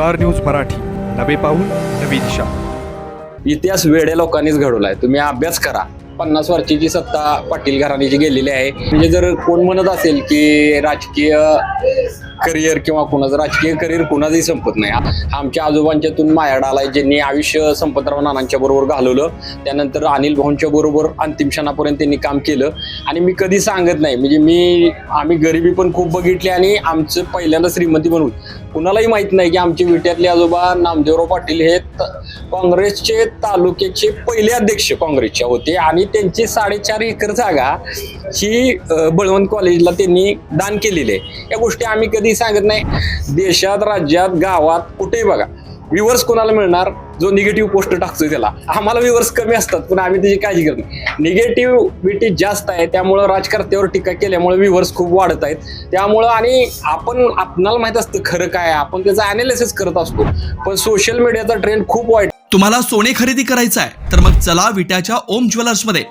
Star news Marathi. नवे पाऊल नवी दिशा. इतिहास वेड्या लोकांनीच घडवलाय. तुम्ही अभ्यास करा. पन्नास वर्षाची सत्ता पाटील घराण्याची गेलेली आहे. म्हणजे जर कोण म्हणत असेल की राजकीय करिअर किंवा कुणाचं राजकीय करिअर कुणाचंही संपत नाही. आमच्या आजोबांच्यातून मायाड आलाय ज्यांनी आयुष्य संपतराव नानांच्या बरोबर घालवलं. त्यानंतर अनिल भाऊंच्या बरोबर अंतिम क्षणापर्यंत त्यांनी काम केलं. आणि मी कधी सांगत नाही. म्हणजे मी आम्ही गरिबी पण खूप बघितली आणि आमचं पहिल्यांदा श्रीमंती म्हणून कुणालाही माहीत नाही की आमचे विट्यातले आजोबा नामदेवराव पाटील हे काँग्रेसचे तालुक्याचे पहिले अध्यक्ष काँग्रेसच्या होते आणि त्यांची साडेचार एकर जागा ही बळवंत कॉलेजला त्यांनी दान केलेली आहे. या गोष्टी आम्ही कधी सांगत नाही. देशात राज्यात गावात कुठेही बघा. व्ह्युअर्स कोणाला मिळणार? जो निगेटिव्ह पोस्ट टाकतोय त्याला. आम्हाला व्ह्युअर्स कमी असतात पण आम्ही त्याची काळजी करत नाही. निगेटिव्हिटी जास्त आहे त्यामुळं राजकारत्यावर टीका केल्यामुळे व्ह्युअर्स खूप वाढत आहेत. त्यामुळं आणि आपण आपणाला माहीत असतं खरं काय आपण त्याचं अनालिसिस करत असतो. पण सोशल मीडियाचा ट्रेंड खूप वाईट. तुम्हाला सोने खरेदी करायचं आहे तर मग चला विट्याच्या ओम ज्वेलर्समध्ये.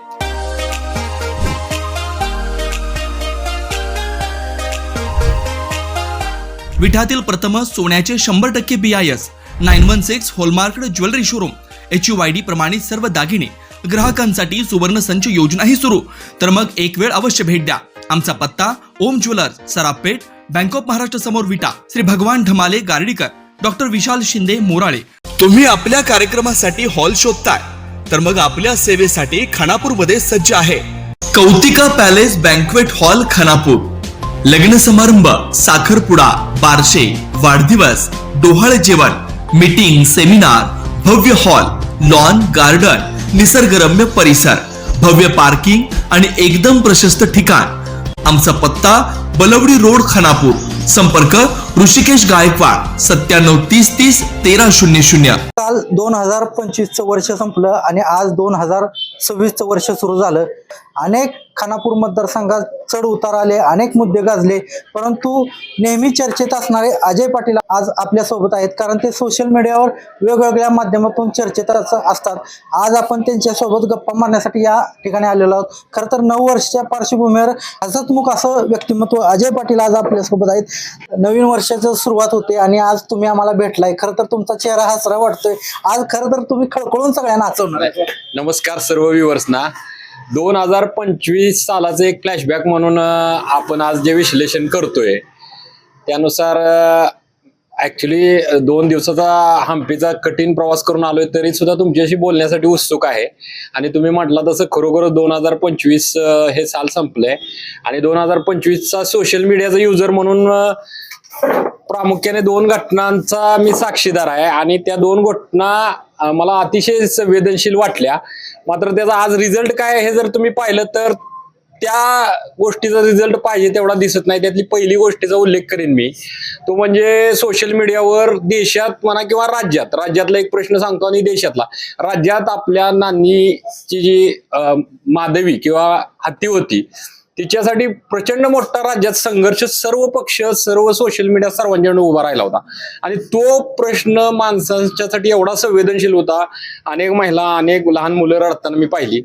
प्रथमच प्रथम सोन्याचे शंभर टक्के B I S nine one six hallmarked jewellery showroom. H U I D प्रमाणित सर्व दागिने ग्राहकांसाठी सुवर्ण संच योजनाही सुरू. तर मग एक वेळ अवश्य भेट द्या. आमचा पत्ता Om jewellers Sarapeth bank of Maharashtra समोर विटा श्री भगवान ढमाले गार्डीकर डॉक्टर विशाल शिंदे मोराळे. तुम्ही आपल्या कार्यक्रमासाठी हॉल शोधताय तर मग आपल्या सेवेसाठी खानापूरमध्ये सज्ज आहे. Kautika palace banquet hall Khanapur. लग्न समारंभ साखरपुडा बारशे वाढदिवस डोहाळे जेवण मीटिंग सेमिनार भव्य हॉल लॉन गार्डन निसर्गरम्य परिसर भव्य पार्किंग आणि एकदम प्रशस्त ठिकाण. आमचा पत्ता बलवडी रोड खानापूर. संपर्क ऋषिकेश गायकवाड सत्त्याण्णव तीस तीस तेरा शून्य शून्य. काल दोन हजार पंचवीसचं वर्ष संपलं आणि आज दोन हजार सव्वीसचं वर्ष सुरू झालं. अनेक खानापूर मतदारसंघात चढ उतार आले अनेक मुद्दे गाजले परंतु नेहमी चर्चेत असणारे अजय पाटील आज आपल्यासोबत आहेत कारण ते सोशल मीडियावर वेगवेगळ्या माध्यमातून चर्चेत असतात. आज आपण त्यांच्यासोबत गप्पा मारण्यासाठी या ठिकाणी आलेलो आहोत. खरं तर नऊ वर्षाच्या पार्श्वभूमीवर हसतमुख असं व्यक्तिमत्व अजय पाटील आज आपल्यासोबत आहेत. नवीन वर्ष वर्षाची सुरुवात होते आणि आज तुम्ही आम्हाला भेटलाय. खरं तर तुमचा चेहरा हसरा वाटतोय. आज खरं तर तुम्ही खळखळून सगळ्यांना नाचवणार नमस्कार सर्व व्ह्युअर्सना दोन हजार पंचवीस सालाचं एक फ्लॅशबॅक म्हणून आपण आज जे विश्लेषण करतोय त्यानुसार ॲक्च्युली दोन दिवसाचा हम्पीचा कठीण प्रवास करून आलोय तरी सुद्धा तुमच्याशी बोलण्यासाठी उत्सुक आहे. आणि तुम्ही म्हटला तसं खरोखर दोन हजार पंचवीस हे साल संपलंय. आणि दोन हजार पंचवीसचा सोशल मीडियाचा युजर म्हणून प्रामुख्याने दोन घटनांचा मी साक्षीदार आहे आणि त्या दोन घटना मला अतिशय संवेदनशील वाटल्या. मात्र त्याचा आज रिझल्ट काय हे जर तुम्ही पाहिलं तर त्या गोष्टीचा रिझल्ट पाहिजे तेवढा दिसत नाही. त्यातली पहिली गोष्टीचा उल्लेख करेन मी. तो म्हणजे सोशल मीडियावर देशात म्हणा किंवा राज्यात राज्यातला एक प्रश्न सांगतो आणि देशातला. राज्यात आपल्या नानीची जी माधवी किंवा हत्ती होती तिच्यासाठी प्रचंड मोठा राज्यात संघर्ष सर्व पक्ष सर्व सोशल मीडिया सर्वांच्याकडे उभा राहिला होता. आणि तो प्रश्न माणसांच्यासाठी एवढा संवेदनशील होता. अनेक महिला अनेक लहान मुलं रडताना मी पाहिली.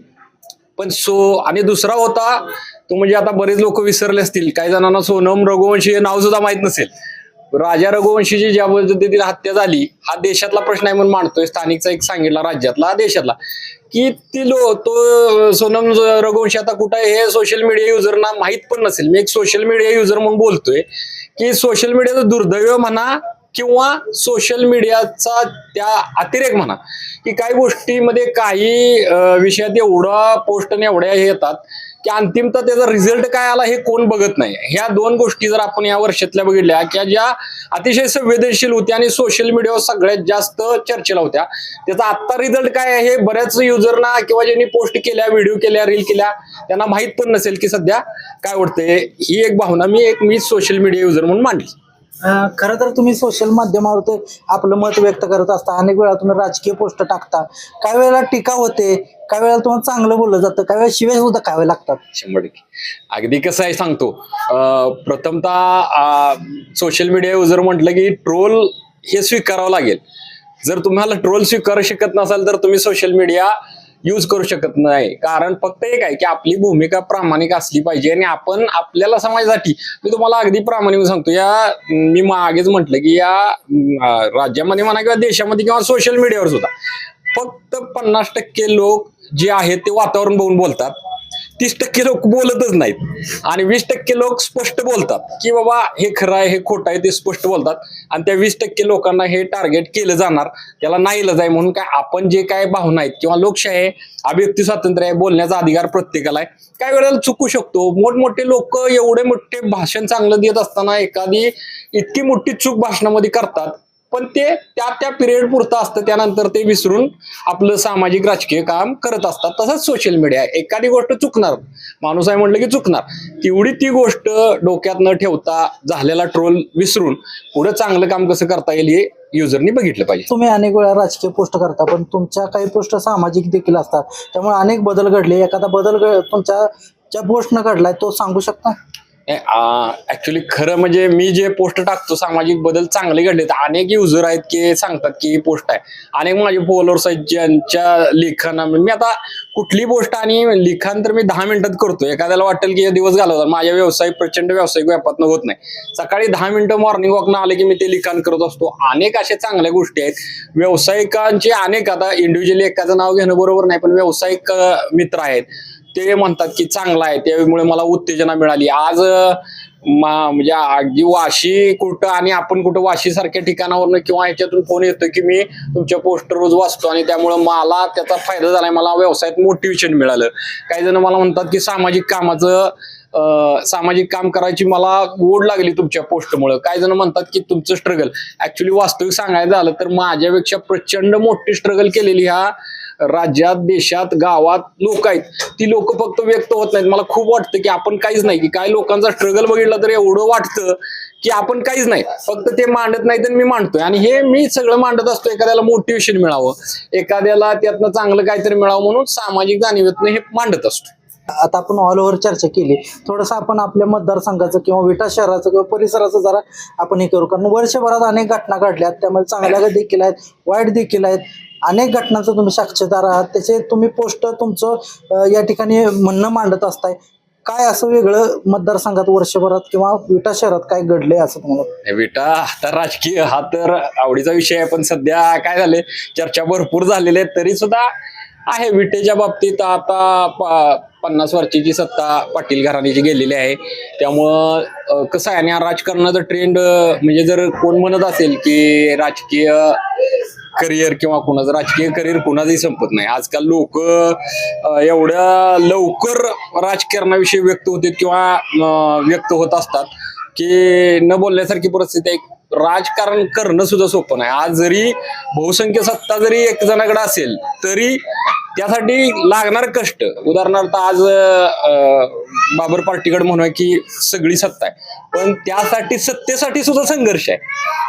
पण सो आणि दुसरा होता तो म्हणजे आता बरेच लोक विसरले असतील. काही जणांना सोनम रघुवंशी हे नाव सुद्धा माहीत नसेल. राजा रघुवंशीची ज्या पद्धतीतील हत्या झाली हा देशातला प्रश्न आहे म्हणून मांडतोय. स्थानिकचा एक सांगितला राज्यातला देशातला. की ती लो तो सोनम रघुवंशी आता कुठं आहे हे सोशल मीडिया युजरना माहीत पण नसेल. मी एक सोशल मीडिया युजर म्हणून बोलतोय की सोशल मीडियाचं दुर्दैव म्हणा किंवा सोशल मीडियाचा त्या अतिरेक म्हणा की काही गोष्टीमध्ये काही विषयात एवढा पोस्ट आणि एवढ्या हे येतात की अंतिमतः त्याचा रिझल्ट काय आला हे कोण बघत नाही. ह्या दोन गोष्टी जर आपण या वर्षातल्या बघितल्या की ज्या अतिशय संवेदनशील होत्या आणि सोशल मीडियावर सगळ्यात जास्त चर्चेला होत्या त्याचा आत्ता रिझल्ट काय आहे हे बऱ्याच युजरना किंवा ज्यांनी पोस्ट केल्या व्हिडिओ केल्या रील केल्या त्यांना माहीत पण नसेल की सध्या काय वाटतंय ही एक भावना मी एक मी सोशल मीडिया युजर म्हणून मांडली. खरं तर तुम्ही सोशल माध्यमावर ते आपलं मत व्यक्त करत असता. अनेक वेळा तुम्ही राजकीय पोस्ट टाकता. काही वेळेला टीका होते काही वेळेला तुम्हाला चांगलं बोललं जातं काही वेळेला शिवाय सुद्धा खावे लागतात. शंभर टक्के. अगदी कसं आहे सांगतो. प्रथमतः सोशल मीडिया युजर म्हटलं की ट्रोल हे स्वीकारावं लागेल. जर तुम्हाला ट्रोल स्वीकारू शकत नसाल तर तुम्ही सोशल मीडिया यूज करू शकत नाही. कारण फक्त एक आहे की आपली भूमिका प्रामाणिक असली पाहिजे आणि आपण आपल्याला समाजासाठी मी तुम्हाला अगदी प्रामाणिक सांगतो या मी मागेच म्हटलं की या राज्यामध्ये म्हणा किंवा देशामध्ये किंवा सोशल मीडियावर सुद्धा फक्त पन्नास टक्के लोक जे आहेत ते वातावरण बघून बोलतात. तीस टक्के लोक बोलतच नाहीत. आणि वीस टक्के लोक स्पष्ट बोलतात की बाबा हे खरं आहे हे खोटं आहे ते स्पष्ट बोलतात. आणि त्या वीस टक्के लोकांना हे टार्गेट केलं जाणार त्याला नाही जाय म्हणून काय आपण जे काय भावना आहेत किंवा लोकशाही आहे अभिव्यक्ती स्वातंत्र्य आहे बोलण्याचा अधिकार प्रत्येकाला आहे. काय वेळेला चुकू शकतो? मोठमोठे लोक एवढे मोठे भाषण चांगलं देत असताना एखादी इतकी मोठी चूक भाषणामध्ये करतात पण ते त्या त्या पिरियड पुरतं असतं त्यानंतर ते विसरून आपलं सामाजिक राजकीय काम करत असतात. तसंच सोशल मीडिया एखादी गोष्ट चुकणार. माणूस आहे म्हटलं की चुकणार. तेवढी ती गोष्ट डोक्यात न ठेवता झालेला ट्रोल विसरून पुढे चांगलं काम कसं करता येईल हे युजरनी बघितलं पाहिजे. तुम्ही अनेक वेळा राजकीय पोस्ट करता पण तुमच्या काही पोस्ट सामाजिक देखील असतात. त्यामुळे अनेक बदल घडले. एखादा बदल घड- तुमच्या ज्या पोस्टनं घडलाय तो सांगू शकता? ऍक्च्युली खरं म्हणजे मी जे पोस्ट टाकतो सामाजिक बदल चांगले घडलेत. अनेक युजर आहेत की सांगतात की ही पोस्ट आहे. अनेक माझे फॉलोअर्स आहेत ज्यांच्या लिखाणा मी आता कुठली पोस्ट आणि लिखाण तर मी दहा मिनिटात करतो एखाद्याला वाटेल की हे दिवस घालवतात. माझ्या व्यवसाय प्रचंड व्यावसायिक व्यापातनं होत नाही. सकाळी दहा मिनिटं मॉर्निंग वॉकनं आले की मी ते लिखाण करत असतो. अनेक अशा चांगल्या गोष्टी आहेत. व्यावसायिकांचे अनेक आता इंडिव्हिज्युअली एखादं नाव घेणं बरोबर नाही पण व्यावसायिक मित्र आहेत. ते म्हणतात की चांगला आहे त्यामुळे मला उत्तेजना मिळाली. आज म्हणजे अगदी वाशी कुठं आणि आपण कुठं वाशी सारख्या ठिकाणावरनं किंवा याच्यातून फोन येतो की मी तुमच्या पोस्टर रोज वाचतो आणि त्यामुळे मला त्याचा फायदा झालाय मला व्यवसायात मोटिवेशन मिळालं. काही जण मला म्हणतात की सामाजिक कामाचं सामाजिक काम करायची मला ओढ लागली तुमच्या पोस्टमुळे. काही जण म्हणतात की तुमचं स्ट्रगल ऍक्च्युली वास्तविक सांगायचं झालं तर माझ्यापेक्षा प्रचंड मोठी स्ट्रगल केलेली ह्या राज्यात देशात गावात लोक आहेत. ती लोक फक्त व्यक्त होत नाहीत. मला खूप वाटतं की आपण काहीच नाही. की काही लोकांचा स्ट्रगल बघितला तर एवढं वाटतं की आपण काहीच नाही. फक्त ते मांडत नाही तर मी मांडतोय. आणि हे मी सगळं मांडत असतो. एखाद्याला मोटिवेशन मिळावं. एखाद्याला त्यातनं चांगलं काहीतरी मिळावं म्हणून सामाजिक जाणीवेतनं हे मांडत असतो. आता आपण ऑल ओव्हर चर्चा केली. थोडंसं आपण आपल्या मतदारसंघाचं किंवा विटा शहराचं किंवा परिसराचं जरा आपण हे करू. कारण वर्षभरात अनेक घटना घडल्यात. त्यामध्ये चांगल्या देखील आहेत वाईट देखील आहेत. अनेक घटनांचं तुम्ही साक्षीदार आहात त्याचे तुम्ही पोस्ट तुमचं या ठिकाणी म्हणणं मांडत असताय. काय असं वेगळं मतदारसंघात वर्षभरात किंवा विटा शहरात काय घडलंय असं तुम्हाला? विटा आता राजकीय हा तर आवडीचा विषय आहे पण सध्या काय झाले चर्चा भरपूर झालेल्या आहेत तरी सुद्धा आहे विटेच्या बाबतीत आता पन्नास वर्षाची सत्ता पाटील घराण्याची गेलेली आहे. त्यामुळं कसं आहे आणि राजकारणाचा ट्रेंड म्हणजे जर कोण म्हणत असेल की राजकीय करिअर किंवा कुणाचं राजकीय करिअर कुणाचंही संपत नाही. आजकाल लोक एवढ्या लवकर राजकारणाविषयी व्यक्त होते किंवा व्यक्त होत असतात की न बोलण्यासारखी परिस्थिती आहे. राजकारण करणं सुद्धा सोपं नाही. आज जरी बहुसंख्य सत्ता जरी एक जणाकडे असेल तरी त्यासाठी लागणार कष्ट. उदाहरणार्थ आज बाबर पार्टीकडे म्हणूया की सगळी सत्ता आहे. पण त्यासाठी सत्तेसाठी सुद्धा संघर्ष आहे.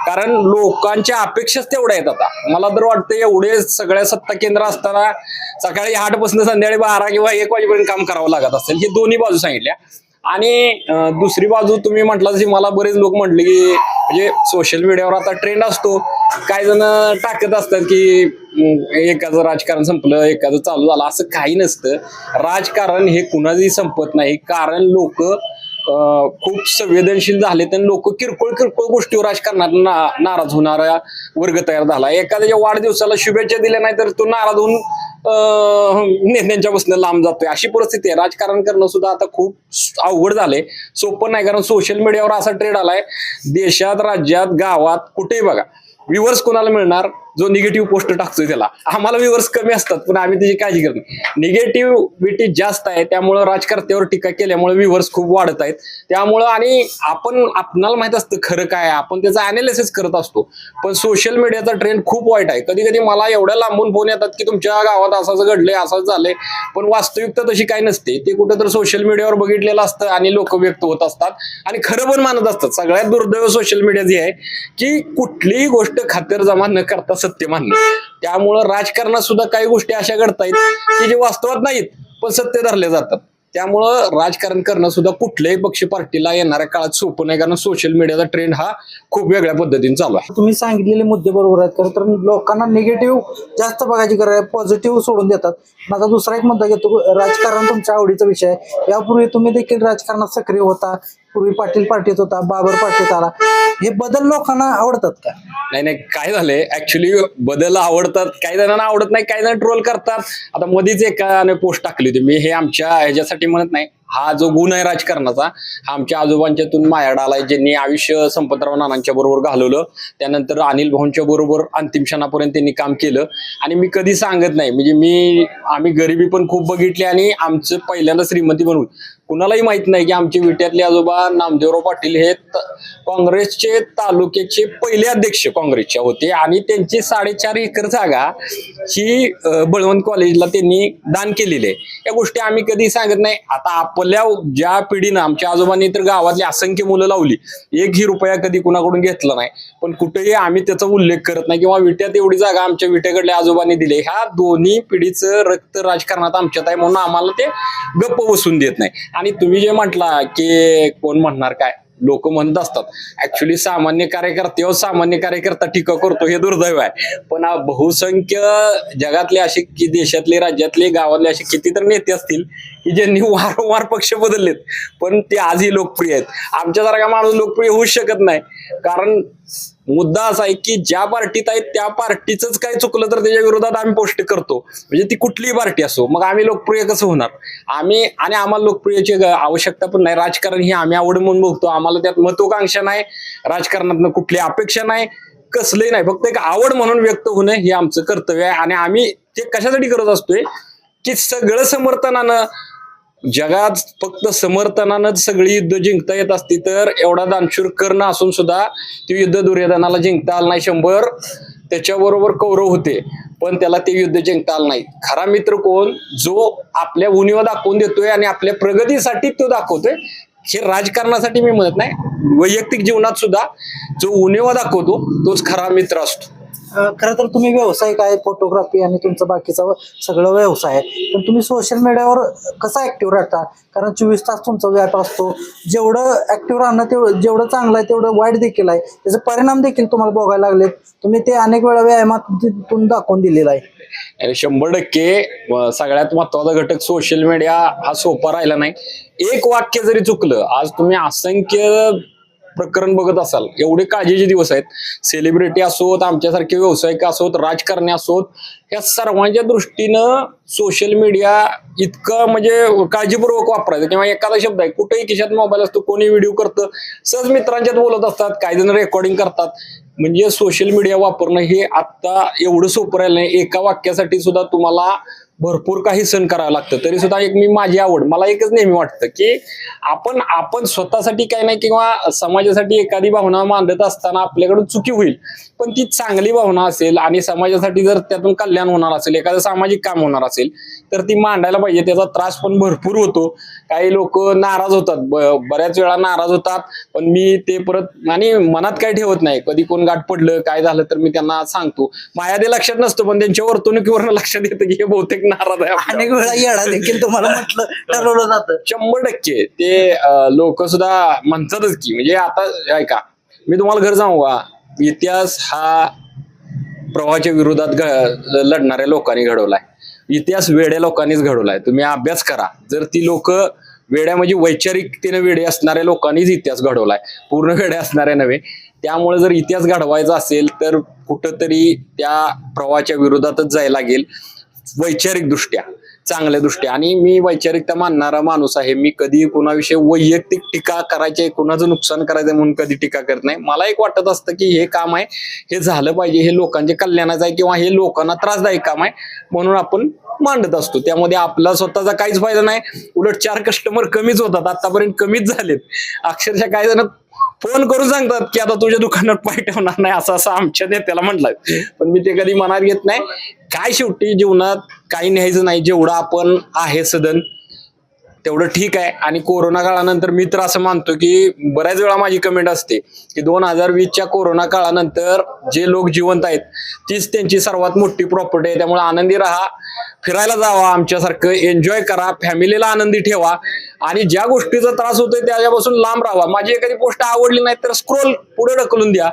कारण लोकांच्या अपेक्षाच तेवढ्या आहेत आता. मला तर वाटतं एवढे सगळ्या सत्ता केंद्र असताना सकाळी आठपासून संध्याकाळी बारा किंवा एक वाजेपर्यंत काम करावं लागत असेल. हे दोन्ही बाजू सांगितल्या. आणि दुसरी बाजू तुम्ही म्हटलं तशी मला बरेच लोक म्हटले की म्हणजे सोशल मीडियावर आता ट्रेंड असतो. काही जण टाकत असतात की एकाचं राजकारण संपलं एकाचं चालू झालं असं काही नसतं. राजकारण हे कुणाचंही संपत नाही. कारण लोक खूप संवेदनशील झाले आणि लोक किरकोळ किरकोळ गोष्टीवर राजकारणात ना नाराज होणारा वर्ग तयार झाला. एखाद्याच्या वाढदिवसाला शुभेच्छा दिल्या नाही तर तो नाराज होऊन अं, नेत्यांच्यापासून लांब जातोय. अशी परिस्थिती आहे. राजकारण करणं सुद्धा आता खूप अवघड झालंय. सोपं नाही कारण सोशल मीडियावर असा ट्रेड आलाय. देशात राज्यात गावात कुठेही बघा. व्ह्युअर्स कोणाला मिळणार? जो निगेटिव्ह पोस्ट टाकतोय त्याला. आम्हाला व्ह्युअर्स कमी असतात पण आम्ही त्याची काळजी करत निगेटिव्हिटी जास्त आहे त्यामुळं राजकर्त्यावर टीका केल्यामुळे व्ह्युअर्स खूप वाढत आहेत. त्यामुळं आणि आपण आपणाला माहीत असतं खरं काय आपण त्याचा अनालिसिस करत असतो. पण सोशल मीडियाचा ट्रेंड खूप वाईट आहे. कधी कधी मला एवढ्या लांबून फोन येतात की तुमच्या गावात असंच घडलंय असंच झालंय. पण वास्तविकता तशी काही नसते. ते कुठं तर सोशल मीडियावर बघितलेलं असतं आणि लोक व्यक्त होत असतात. आणि खरं पण मानत असतात. सगळ्यात दुर्दैव सोशल मीडिया जी आहे की कुठलीही गोष्ट खातरजमा न करता सत्य मानणं. त्यामुळं राजकारणात सुद्धा काही गोष्टी अशा घडतायत की जे वास्तवात नाहीत पण सत्य धरले जातात. त्यामुळं राजकारण करणं सुद्धा कुठल्याही पक्ष पार्टीला येणाऱ्या काळात सोपं नाही कारण सोशल मीडियाचा ट्रेंड हा खूप वेगळ्या पद्धतीने चालू आहे. तुम्ही सांगितलेले मुद्दे बरोबर आहेत खरं तर लोकांना निगेटिव्ह जास्त बघायची गरज आहे पॉझिटिव्ह सोडून देतात. माझा दुसरा एक मुद्दा घेतो राजकारण तुमच्या आवडीचा विषय आहे. यापूर्वी तुम्ही देखील राजकारणात सक्रिय होता पूर्वी पाटील पार्टीत होता बाबर पार्टीत आला. हे बदल लोकांना आवडतात का? नाही नाही काय झालंय? ऍक्च्युली बदल आवडतात. काही जणांना आवडत नाही काही जण ट्रोल करतात. आता मध्येच एकाने पोस्ट टाकली होती. मी हे आमच्या ह्याच्यासाठी म्हणत नाही. हा जो गुण आहे राजकारणाचा हा आमच्या आजोबांच्यातून मायाड आलाय ज्यांनी आयुष्य संपतराव नानांच्या बरोबर घालवलं. त्यानंतर अनिल भाऊंच्या बरोबर अंतिम क्षणापर्यंत त्यांनी काम केलं. आणि मी कधी सांगत नाही. म्हणजे मी आम्ही गरिबी पण खूप बघितली आणि आमचं पहिल्यांदा श्रीमती बनवून कुणालाही माहीत नाही की आमचे विट्यातले आजोबा नामदेवराव पाटील हे काँग्रेसचे तालुक्याचे पहिले अध्यक्ष काँग्रेसच्या होते आणि त्यांची साडेचार एकर जागा ही बळवंत कॉलेजला त्यांनी दान केलेली आहे. या गोष्टी आम्ही कधी सांगत नाही. आता आपल्या ज्या पिढीनं आमच्या आजोबांनी तर गावातली असंख्य मुलं लावली. एकही रुपया कधी कुणाकडून घेतला नाही. पण कुठेही आम्ही त्याचा उल्लेख करत नाही किंवा विट्यात एवढी जागा आमच्या विट्याकडल्या आजोबांनी दिली. ह्या दोन्ही पिढीचं रक्त राजकारणात आमच्यात आहे म्हणून आम्हाला ते गप्प बसून देत नाही. आणि तुम्ही जे म्हटला की कोण म्हणणार काय? लोक म्हणत असतात. ऍक्च्युली सामान्य कार्यकर्त्यावर सामान्य कार्यकर्ता टीका करतो हे दुर्दैव आहे. पण बहुसंख्य जगातले असे की देशातले राज्यातले गावातले असे कितीतरी नेते असतील की ज्यांनी वारंवार पक्ष बदललेत पण ते आजही लोकप्रिय आहेत. आमच्यासारखा माणूस लोकप्रिय होऊ शकत नाही. कारण मुद्दा असा आहे की ज्या पार्टीत आहेत त्या पार्टीच काय चुकलं तर त्याच्या विरोधात आम्ही पोस्ट करतो. म्हणजे ती कुठलीही पार्टी असो मग आम्ही लोकप्रिय कसं होणार? आम्ही आणि आम्हाला लोकप्रियची आवश्यकता पण नाही. राजकारण ही आम्ही आवड म्हणून बघतो. आम्हाला त्यात महत्वाकांक्षा नाही. राजकारणातनं कुठली अपेक्षा नाही. कसलंही नाही. फक्त एक आवड म्हणून व्यक्त होणं हे आमचं कर्तव्य आहे. आणि आम्ही ते कशासाठी करत असतोय? की सगळं समर्थनानं जगात फक्त समर्थनानंच सगळी युद्ध जिंकता येत असती तर एवढा दानशूर कर्ण असून सुद्धा ते युद्ध दुर्योधनाला जिंकता आलं नाही शंभर. त्याच्याबरोबर कौरव होते पण त्याला ते युद्ध जिंकता आलं नाही. खरा मित्र कोण? जो आपल्या उणीवा दाखवून देतोय आणि आपल्या प्रगतीसाठी तो दाखवतोय. हे राजकारणासाठी मी म्हणत नाही. वैयक्तिक जीवनात सुद्धा जो उणीवा दाखवतो तोच खरा मित्र असतो. खरं तर तुम्ही व्यावसायिक आहे फोटोग्राफी आणि तुमचा बाकीचा सगळं व्यवसाय आहे. पण तुम्ही सोशल मीडियावर कसा ऍक्टिव्ह राहता? कारण चोवीस तास तुमचा व्याप असतो. जेवढं ऍक्टिव्ह राहणं तेवढं जेवढं चांगलं आहे तेवढं वाईट देखील आहे. त्याचे परिणाम देखील तुम्हाला बघायला लागलेत. तुम्ही ते अनेक वेळा व्यायामातून दाखवून दिलेला आहे. शंभर टक्के. सगळ्यात महत्त्वाचा घटक सोशल मीडिया हा सोपा राहिला नाही. एक वाक्य जरी चुकलं आज तुम्ही असंख्य प्रकरण बघत असाल एवढे काळजीचे दिवस आहेत. सेलिब्रिटी असोत आमच्यासारखे व्यावसायिक असोत राजकारणी असोत या सर्वांच्या दृष्टीनं सोशल मीडिया इतकं म्हणजे काळजीपूर्वक वापरायचं. किंवा एखादा शब्द आहे कुठेही खिशात मोबाईल असतो कोणी व्हिडिओ करतं सहज मित्रांच्यात बोलत असतात काही जण रेकॉर्डिंग करतात. म्हणजे सोशल मीडिया वापरणं हे आता एवढं सोपं राहिलं नाही. एका वाक्यासाठी सुद्धा तुम्हाला भरपूर काही सण करावं लागतं तरी सुद्धा एक मी माझी आवड. मला एकच नेहमी वाटतं की आपण आपण स्वतःसाठी काही नाही किंवा समाजासाठी एखादी भावना मांडत असताना आपल्याकडून चुकी होईल. पण ती चांगली भावना असेल आणि समाजासाठी जर त्यातून कल्याण होणार असेल एखादं सामाजिक काम होणार असेल तर ती मांडायला पाहिजे. त्याचा त्रास पण भरपूर होतो. काही लोक नाराज होतात. बऱ्याच वेळा नाराज होतात. पण मी ते परत आणि मनात काही ठेवत नाही. कधी कोण गाठ पडलं काय झालं तर मी त्यांना सांगतो. माझ्या ते लक्षात नसतं पण त्यांच्या वर्तणुकीवरनं लक्षात येतं की हे बहुतेक अनेक वेळा येडा देखील तुम्हाला म्हटलं ठरवलं जातं. शंभर टक्के. ते लोक सुद्धा म्हणतातच की म्हणजे आता ऐका मी तुम्हाला घर सांगू का? इतिहास हा प्रवाहाच्या विरोधात लढणाऱ्या लोकांनी घडवलाय. इतिहास वेड्या लोकांनीच घडवलाय. तुम्ही अभ्यास करा. जर ती लोक वेड्या म्हणजे वैचारिकतेने वेडे असणाऱ्या लोकांनीच इतिहास घडवलाय. पूर्ण वेडे असणाऱ्या नव्हे. त्यामुळे जर इतिहास घडवायचा असेल तर कुठंतरी त्या प्रवाहाच्या विरोधातच जायला लागेल. वैचारिक दृष्ट्या चांगल्या दृष्ट्या आणि मी वैचारिकता मानणारा माणूस आहे. मी कधी कुणाविषयी वैयक्तिक टीका करायची कुणाचं नुकसान करायचं म्हणून कधी टीका करत नाही. मला एक वाटत असतं की हे काम आहे हे झालं पाहिजे हे लोकांचे कल्याणाचं आहे किंवा हे लोकांना त्रासदायक काम आहे म्हणून आपण मांडत असतो. त्यामध्ये आपला स्वतःचा काहीच फायदा नाही. उलट चार कस्टमर कमीच होतात. आतापर्यंत कमीच झालेत. अक्षरशः काही जण फोन करून सांगतात की आता तुझ्या दुकानात पाय ठेवणार नाही असं असं आमच्या नेत्याला म्हटलं पण मी ते कधी मनात घेत नाही. काय शेवटी जीवनात काही न्यायचं नाही जेवढं आपण आहे सदन तेवढं ठीक आहे. आणि कोरोना काळानंतर मी तर असं मानतो की बऱ्याच वेळा माझी कमेंट असते की दोन हजार वीसच्या कोरोना काळानंतर जे लोक जिवंत आहेत तीच त्यांची सर्वात मोठी प्रॉपर्टी आहे. त्यामुळे आनंदी राहा. फिरायला जावा आमच्यासारखं एन्जॉय करा फॅमिलीला आनंदी ठेवा आणि ज्या गोष्टीचा त्रास होतोय त्याच्यापासून लांब राहा. माझी एखादी पोस्ट आवडली नाही तर स्क्रोल पुढे ढकलून द्या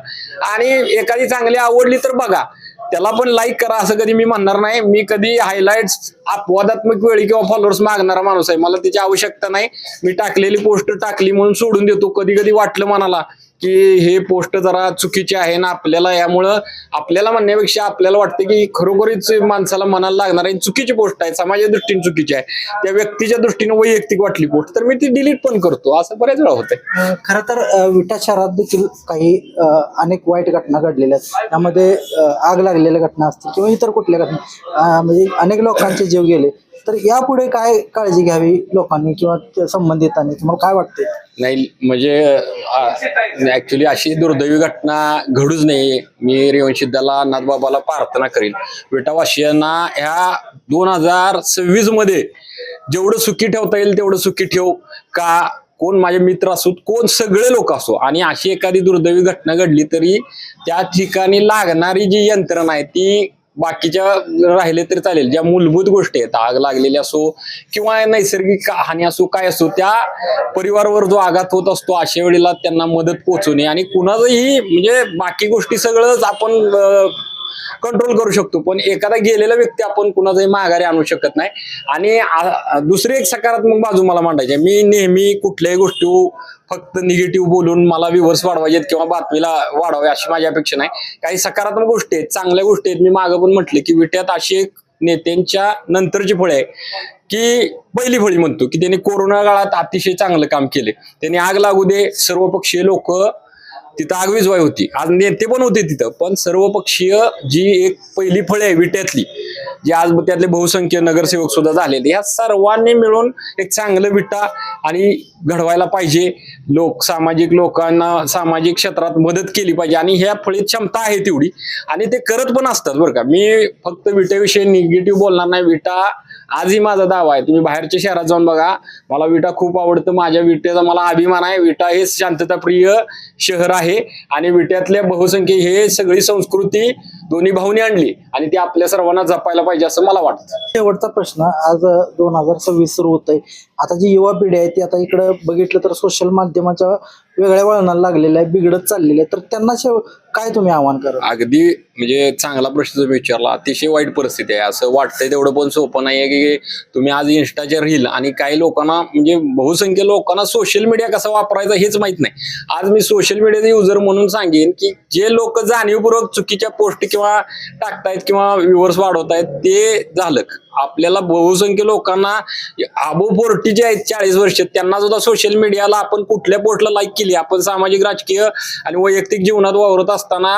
आणि एखादी चांगली आवडली तर बघा. त्याला पण लाईक करा असं कधी मी म्हणणार नाही. मी कधी हायलाइट्स अपवादात्मक वेळी किंवा फॉलोअर्स मागणारा माणूस आहे. मला त्याची आवश्यकता नाही. मी टाकलेली पोस्ट टाकली म्हणून सोडून देतो. कधी कधी वाटलं मनाला की हे पोस्ट जरा चुकीचे आहे ना आपल्याला यामुळं आपल्याला म्हणण्यापेक्षा आपल्याला वाटतं की खरोखरीच माणसाला मनाला लागणार आहे चुकीची पोस्ट आहे समाजाच्या दृष्टीने चुकीची आहे. त्या व्यक्तीच्या दृष्टीने वैयक्तिक वाटली पोस्ट तर मी ती डिलीट पण करतो. असं बऱ्याच वेळा होतंय. खरं तर विटा शहरात देखील काही अनेक वाईट घटना घडलेल्या आहेत. त्यामध्ये आग लागलेल्या घटना असतील किंवा इतर कुठल्या घटना म्हणजे अनेक लोकांचे जीव गेले. तर यापुढे काय काळजी घ्यावी लोकांनी किंवा संबंधितांनी? तुम्हाला काय वाटते नाही म्हणजे ऍक्च्युली अशी दुर्दैवी घटना घडूच नये मी रेवणसिद्धाला नाथबाबाला प्रार्थना करेल विटावासियांना ह्या दोन हजार सव्वीसमध्ये जेवढं सुखी ठेवता येईल तेवढं सुखी ठेव. का कोण माझे मित्र असोत कोण सगळे लोक असो. आणि अशी एखादी दुर्दैवी घटना घडली तरी त्या ठिकाणी लागणारी जी यंत्रणा आहे ती बाकीच्या राहिले तरी चालेल. ज्या मूलभूत गोष्टी आहेत आग लागलेली असो किंवा नैसर्गिक हानी असो काय असो त्या परिवारावर जो आघात होत असतो अशा वेळेला त्यांना मदत पोहोचवणे आणि कुणाचंही म्हणजे बाकी गोष्टी सगळंच आपण कंट्रोल करू शकतो. पण एखादा गेलेला व्यक्ती आपण कुणाचाही माघारी आणू शकत नाही. आणि दुसरी एक सकारात्मक बाजू मला मांडायची मी नेहमी कुठल्याही गोष्टी फक्त निगेटिव्ह बोलून मला व्ह्युअर्स वाढवायचे किंवा बातमीला वाढवावे अशी माझी अपेक्षा नाही. काही सकारात्मक गोष्टी आहेत चांगल्या गोष्टी आहेत. मी मागं पण म्हटले की विट्यात अशी एक नेत्यांच्या नंतरची फळे आहे की पहिली फळी म्हणतो की त्यांनी कोरोना काळात अतिशय चांगलं काम केले. त्यांनी आग लागू दे सर्वपक्षीय लोक तिथं आग विजवाय होती. आज नेते पण होते तिथं. पण सर्वपक्षीय जी एक पहिली फळे आहे विट्यातली जी आज त्यातले बहुसंख्य नगरसेवक सुद्धा झालेले या सर्वांनी मिळून एक चांगलं विटा आणि घडवायला पाहिजे. लोक सामाजिक लोकांना सामाजिक क्षेत्रात मदत केली पाहिजे आणि ह्या फळीत क्षमता आहे तेवढी. आणि ते करत पण असतात बरं का. मी फक्त विट्याविषयी निगेटिव्ह बोलणार नाही. विटा आजही माझा दावा आहे. तुम्ही बाहेरच्या शहरात जाऊन बघा. मला विटा खूप आवडतं. माझ्या विट्याचा मला अभिमान आहे. विटा हे शांतताप्रिय शहर आहे. आणि विट्यातल्या बहुसंख्य हे सगळी संस्कृती दोन्ही भाऊनी आणली. आणि ती आपल्या सर्वांना जपायला पाहिजे असं मला वाटतं. शेवटचा प्रश्न. आज दोन हजार सव्वीस सुरू होत आहे आता जी युवा पिढी आहे ती आता इकडं बघितलं तर सोशल माध्यमाच्या वेगळ्या वळणाला लागलेल्या आहे बिघडत चाललेली आहे तर त्यांना शेव काय तुम्ही आव्हान करा अगदी म्हणजे चांगला प्रश्न तुम्ही विचारला अतिशय वाईट परिस्थिती आहे. असं वाटतंय तेवढं पण सोपं नाही आहे की तुम्ही आज इन्स्टाचे रील आणि काही लोकांना म्हणजे बहुसंख्य लोकांना सोशल मीडिया कसा वापरायचा हेच माहीत नाही. आज मी सोशल मीडियाचे युजर म्हणून सांगेन की जे लोक जाणीवपूर्वक चुकीच्या पोस्ट किंवा टाकतायत किंवा व्ह्युअर्स वाढवतायत ते झालं आपल्याला बहुसंख्य लोकांना अबो फोर्टी जे आहेत चाळीस वर्ष त्यांना सुद्धा सोशल मीडियाला आपण कुठल्या पोर्टला लाईक केली? आपण सामाजिक राजकीय आणि वैयक्तिक जीवनात वावरत असताना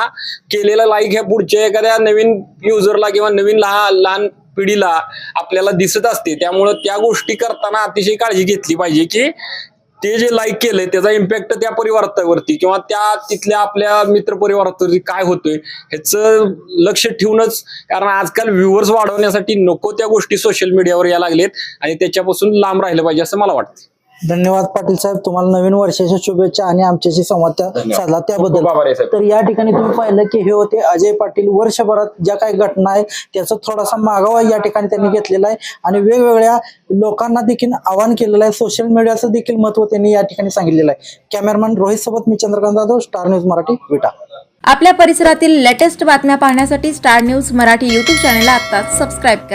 केलेला लाईक ह्या पुढच्या एखाद्या नवीन युजरला किंवा नवीन लहान लहान पिढीला आपल्याला दिसत असते. त्यामुळं त्या गोष्टी करताना अतिशय काळजी घेतली पाहिजे की ते जे लाईक केलंय त्याचा इम्पॅक्ट त्या परिवारावरती किंवा त्या तिथल्या आपल्या मित्र परिवारावरती काय होतोय ह्याचं लक्ष ठेवूनच कारण आजकाल व्ह्युअर्स वाढवण्यासाठी नको त्या गोष्टी सोशल मीडियावर या लागलेत आणि त्याच्यापासून लांब राहिलं पाहिजे असं मला वाटतं धन्यवाद पाटील साहेब. तुम्हाला नवीन वर्षाच्या शुभेच्छा आणि आमच्याशी संवाद. साधला. त्याबद्दल. तर या ठिकाणी तुम्ही पाहिलं की हे होते अजय पाटील. वर्षभरात ज्या काही घटना आहेत त्याचा थोडासा मागोवा या ठिकाणी त्यांनी घेतलेला आहे आणि वेगवेगळ्या लोकांना देखील आवाहन केलेलं आहे. सोशल मीडियाचं देखील महत्त्व त्यांनी या ठिकाणी सांगितलेलं आहे. कॅमेरामॅन रोहित सोबत मी चंद्रकांत जाधव स्टार न्यूज मराठी विटा. आपल्या परिसरातील लेटेस्ट बातम्या पाहण्यासाठी स्टार न्यूज मराठी यूट्यूब चॅनलला आत्ताच सबस्क्राईब करा.